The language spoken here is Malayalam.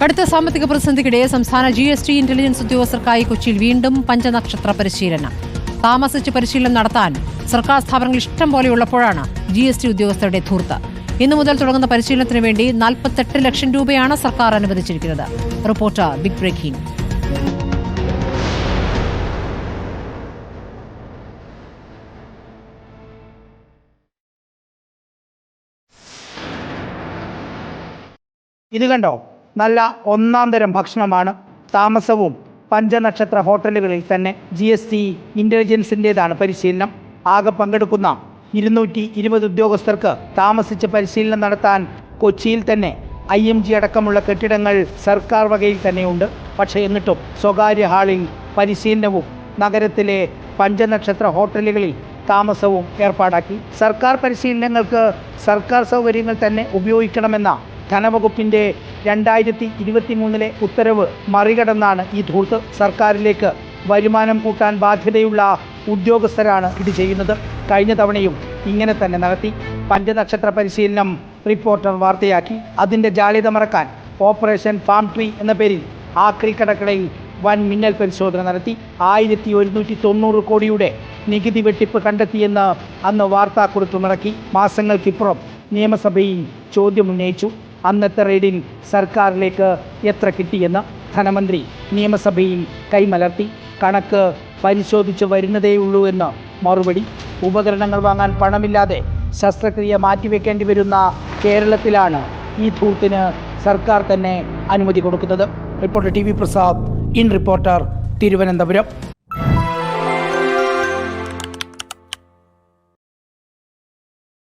കടുത്ത സാമ്പത്തിക പ്രതിസന്ധിക്കിടെ സംസ്ഥാന ജി എസ് ടി ഇന്റലിജൻസ് ഉദ്യോഗസ്ഥർക്കായി കൊച്ചിയിൽ വീണ്ടും പഞ്ചനക്ഷത്ര പരിശീലനം. താമസിച്ച് പരിശീലനം നടത്താൻ സർക്കാർ സ്ഥാപനങ്ങൾ ഇഷ്ടം പോലെയുള്ളപ്പോഴാണ് ജി എസ് ടി ഉദ്യോഗസ്ഥരുടെ ധൂർത്ത്. ഇന്നു മുതൽ തുടങ്ങുന്ന പരിശീലനത്തിന് വേണ്ടി നാൽപ്പത്തെട്ട് ലക്ഷം രൂപയാണ് സർക്കാർ അനുവദിച്ചിരിക്കുന്നത്. Reporter big breaking. ഇത് കണ്ടോ? നല്ല ഒന്നാം തരം ഭക്ഷണമാണ്. താമസവും പഞ്ചനക്ഷത്ര ഹോട്ടലുകളിൽ തന്നെ ജി എസ് ടി ഇന്റലിജൻസിന്റേതാണ് പരിശീലനം. ആകെ പങ്കെടുക്കുന്ന ഇരുന്നൂറ്റി ഇരുപത് ഉദ്യോഗസ്ഥർക്ക് താമസിച്ച് പരിശീലനം നടത്താൻ കൊച്ചിയിൽ തന്നെ ഐ എം ജി അടക്കമുള്ള കെട്ടിടങ്ങൾ സർക്കാർ വകയിൽ തന്നെയുണ്ട്. പക്ഷേ എന്നിട്ടും സ്വകാര്യ ഹാളിൽ പരിശീലനവും നഗരത്തിലെ പഞ്ചനക്ഷത്ര ഹോട്ടലുകളിൽ താമസവും ഏർപ്പാടാക്കി. സർക്കാർ പരിശീലനങ്ങൾക്ക് സർക്കാർ സൗകര്യങ്ങൾ തന്നെ ഉപയോഗിക്കണമെന്ന ധനവകുപ്പിന്റെ രണ്ടായിരത്തി ഇരുപത്തി മൂന്നിലെ ഉത്തരവ് മറികടന്നാണ് ഈ ധൂർത്ത് സർക്കാരിലേക്ക് വരുമാനം കൂട്ടാൻ ബാധ്യതയുള്ള ഉദ്യോഗസ്ഥരാണ് ഇത് ചെയ്യുന്നത്. കഴിഞ്ഞ തവണയും ഇങ്ങനെ തന്നെ നടത്തി. പഞ്ചനക്ഷത്ര പരിശീലനം റിപ്പോർട്ടർ വാർത്തയാക്കി. അതിന്റെ ജാള്യത മറക്കാൻ ഓപ്പറേഷൻ ഫാം ട്രീ എന്ന പേരിൽ ആക്രി കടക്കടയിൽ വൻ മിന്നൽ പരിശോധന നടത്തി. ആയിരത്തി ഒരുന്നൂറ്റി തൊണ്ണൂറ് കോടിയുടെ നികുതി വെട്ടിപ്പ് കണ്ടെത്തിയെന്ന് അന്ന് വാർത്താക്കുറിപ്പ് ഇറക്കി മാസങ്ങൾക്കിപ്പുറം നിയമസഭയിൽ ചോദ്യമുന്നയിച്ചു അന്നത്തെ റെയ്ഡിൽ സർക്കാരിലേക്ക് എത്ര കിട്ടിയെന്ന് ധനമന്ത്രി നിയമസഭയിൽ കൈമലർത്തി. കണക്ക് പരിശോധിച്ച് വരുന്നതേയുള്ളൂ എന്ന് മറുപടി. ഉപകരണങ്ങൾ വാങ്ങാൻ പണമില്ലാതെ ശസ്ത്രക്രിയ മാറ്റിവെക്കേണ്ടി വരുന്ന കേരളത്തിലാണ് ഈ ധൂർത്തിന് സർക്കാർ തന്നെ അനുമതി കൊടുക്കുന്നത്. Reporter T V Prasad in reporter Thiruvananthapuram.